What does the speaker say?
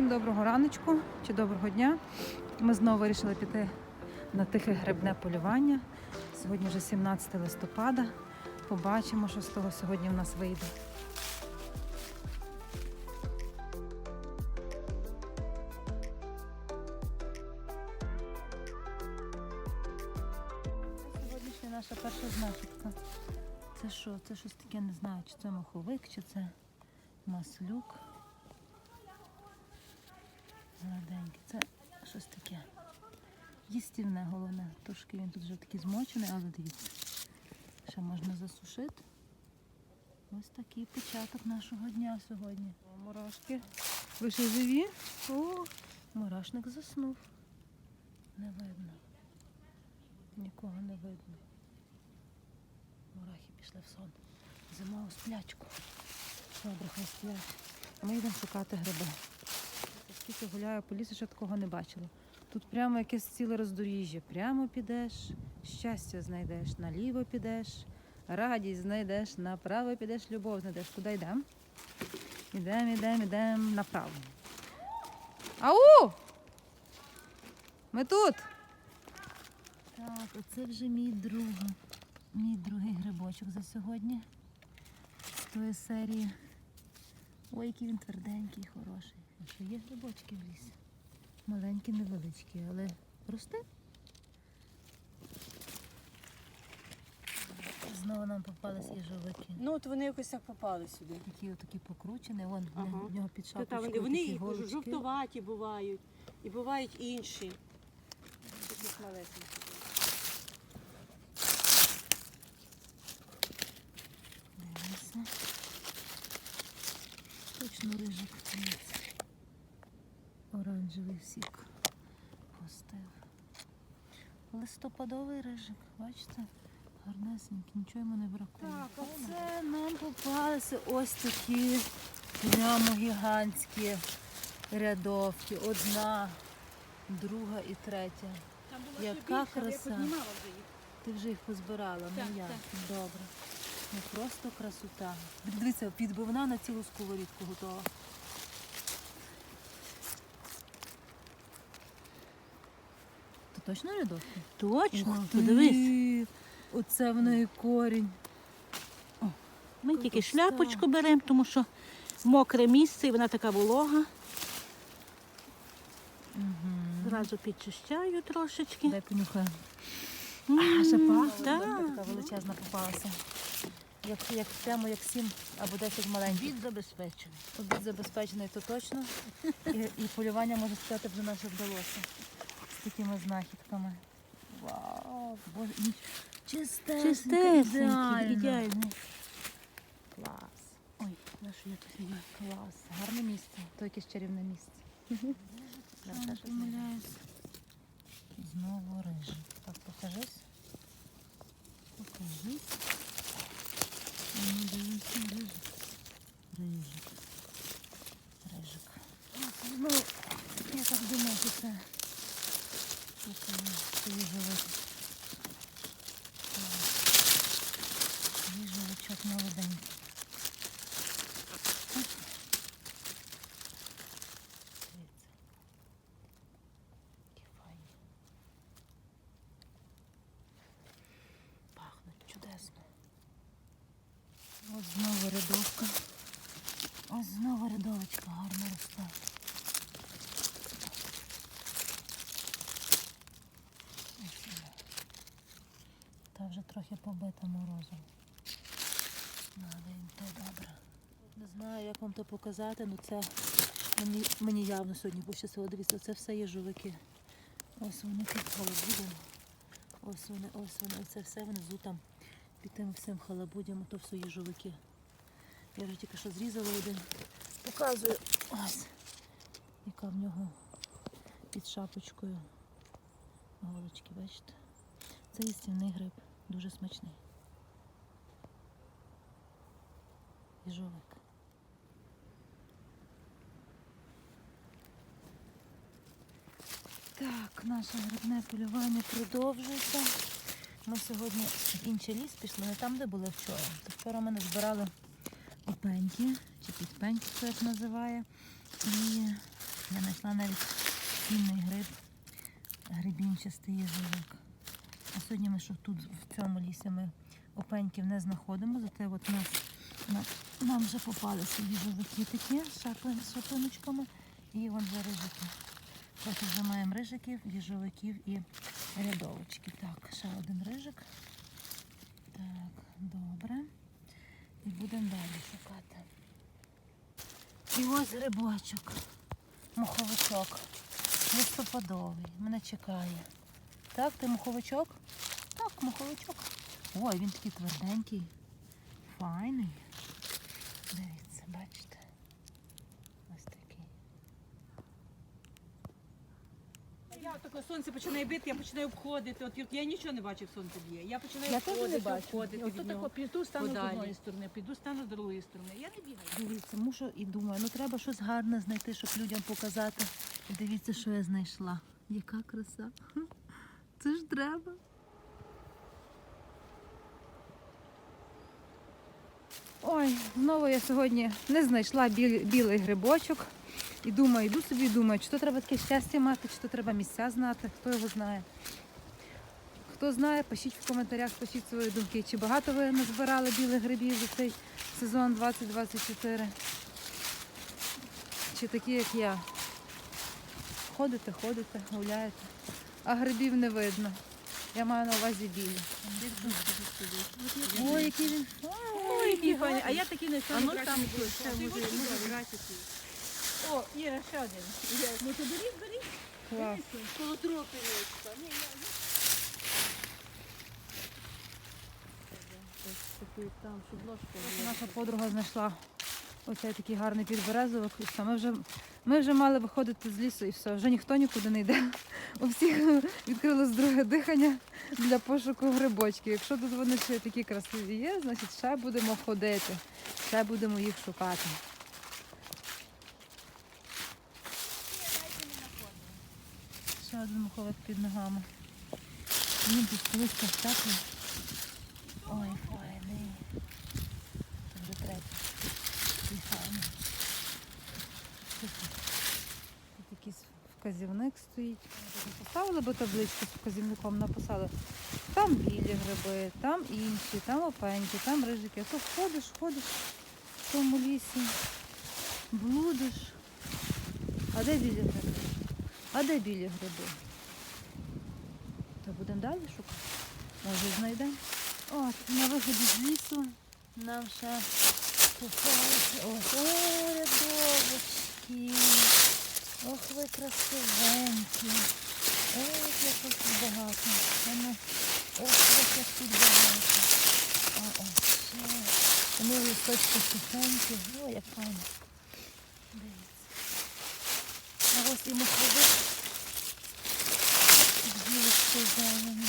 Всім доброго раночку чи доброго дня. Ми знову вирішили піти на тихе грибне полювання. Сьогодні вже 17 листопада. Побачимо, що з того сьогодні в нас вийде. Сьогоднішня наша перша знахідка. Це що? Це щось таке, не знаю, чи це маховик, чи це маслюк. Гладенький. Це щось таке. Їстівне головне. Трошки він тут вже такий змочений, але дивіться. Ще можна засушити. Ось такий початок нашого дня сьогодні. О, мурашки. Ви ще живі? О, мурашник заснув. Не видно. Нікого не видно. Мурахи пішли в сон. Зимову сплячку. Добре, хай сплять. Ми йдемо шукати гриби. Скільки гуляю по лісу, ще такого не бачила. Тут прямо якесь ціле роздоріжжя. Прямо підеш, щастя знайдеш, наліво підеш, радість знайдеш, направо підеш, любов знайдеш. Куди йдемо? Ідемо, йдемо, йдемо направо. Ау! Ми тут. Так, оце вже мій друг. Мій другий грибочок за сьогодні. З тої серії. Ой, який він тверденький, хороший. А ще є грибочки в лісі. Маленькі, невеличкі, але росте. Знову нам попались їжовики. Ну от вони якось так попали сюди. Такі отакі покручені, вон Ага. в нього під шапочкою та, вони, вони такі і голочки. жовтуваті бувають, і бувають інші. Таких малесеньких. Дивимося. Точно рижик. дивіться. Оранжевий сік пустив. Листопадовий рижик, бачите? Гарнесенький, нічого йому не бракує. Так, а Оце нам попалися ось такі прямо гігантські рядовки. Одна, друга і третя. Там була Яка більша, але я краса. піднімала Ти вже їх позбирала, ну так. Добре. Ну просто красота. Дивіться, підбивна на цілу сковорідку готова. То точно рядовки? Точно, Ух подивись. Оце в неї корінь. Ми Яка тільки краса. шляпочку беремо, тому що мокре місце і вона така волога. Угу. Зразу підчищаю трошечки. Дай понюхаю. А, ще пахне. Так. Така величезна попалася. Як, як прямо як сім або 10 маленьких. Від забезпечений. Обід забезпечений, то точно. І, і полювання, можна сказати, вже наше вдалося. Такими знахідками. Вау! Боже, Чистесенький, ідеально. ідеальний. Клас. Ой, нашу я тут знімаю. Клас. Гарне місце. То якесь чарівне місце. Знову рижик. Так, покажись. Покажись. Ну, дивимося, рижик. Рижик. Рижик. Ну, я так думаю, що це. Що це є? Це їжовик. Так. Їжовичок молоденький. Оп. Дивіться. Які файні. Пахнуть чудесно. Ось знову рядовка. Ось знову рядовочка гарно росте. Ось вона. Та вже трохи побита морозом. Ну, Але добре. Не знаю, як вам то показати, але це мені, мені явно сьогодні пощастило. Дивіться, це все їжовики. Ось вони під халабудом. Ось вони, ось вони, оце все внизу там під тим всім халабудям, то все їжовики. Я вже тільки що зрізала один. Показую ось, яка в нього під шапочкою голочки, бачите? Це їстівний гриб, дуже смачний. Їжовик. Так, наше грибне полювання продовжується. Ми сьогодні в інший ліс пішли, не там, де були вчора. То вчора ми назбирали опеньки, чи підпеньки, хто як називає. І Я знайшла навіть кінний гриб, грибінчастий їжовик. Сьогодні ми що тут в цьому лісі ми опеньків не знаходимо, зате от нас, на- нам вже попалися їжовики такі з шаплиночками і вон вже рижики. Трохи вже маємо рижиків, їжовиків і рядовочки. Так, ще один рижик. Так, добре. І будемо далі шукати. І ось грибочок, муховичок, листопадовий, мене чекає. Так, ти муховичок? Так, муховичок. Ой, він такий тверденький, файний. Дивіться, бачите? Ось такий. Я таке сонце починає бити, я починаю обходити. От я нічого не бачив, сонце б'є. Я починаю Я теж не обходити, бачу. обходити От від тут нього. тако піду, стану з Подалі. одної сторони, піду, стану з другої сторони. Я не бігаю. Дивіться, мушу і думаю, ну треба щось гарне знайти, щоб людям показати. І дивіться, що я знайшла. Яка краса. Хм, Це ж треба. Ой, знову я сьогодні не знайшла білий, білий грибочок. І думаю, йду собі і думаю, чи то треба таке щастя мати, чи то треба місця знати, хто його знає. Хто знає, пишіть в коментарях, пишіть свої думки. Чи багато ви назбирали білих грибів за цей сезон 2024? Чи такі, як я? Ходите, ходите, гуляєте, а грибів не видно. Я маю на увазі білі. Ой, який він. Ой, який файний. А я такий не А ну там ще може, може грати. О, Іра, ще один. Ну то беріть, беріть. Клас. Коло. Ні, я там, щоб ложка була. Наша подруга знайшла оцей такий гарний підберезовик. І все. Ми вже, ми вже мали виходити з лісу і все. Вже ніхто нікуди не йде. У всіх відкрилось друге дихання для пошуку грибочків. Якщо тут вони ще такі красиві є, значить ще будемо ходити, ще будемо їх шукати. Ще один муховик під ногами. Він тут колись теплий. Ой, файний. Це вже третій. Такий файний. Тут, тут якийсь вказівник стоїть. Поставили би табличку з вказівником, написали. Там білі гриби, там інші, там опеньки, там рижики. А то ходиш, ходиш в тому лісі, блудиш. А де білі гриби? А де білі гриби? То будемо далі шукати. Може знайдемо. От, на виході з лісу нам ще попалися. Ви красивенькі. Ох, як тут багато. Ось як тут багато. А ось ще. Вони листочки сухенькі. О, як файно. Дивіться. А ось і маховик. З білочкою зеленою.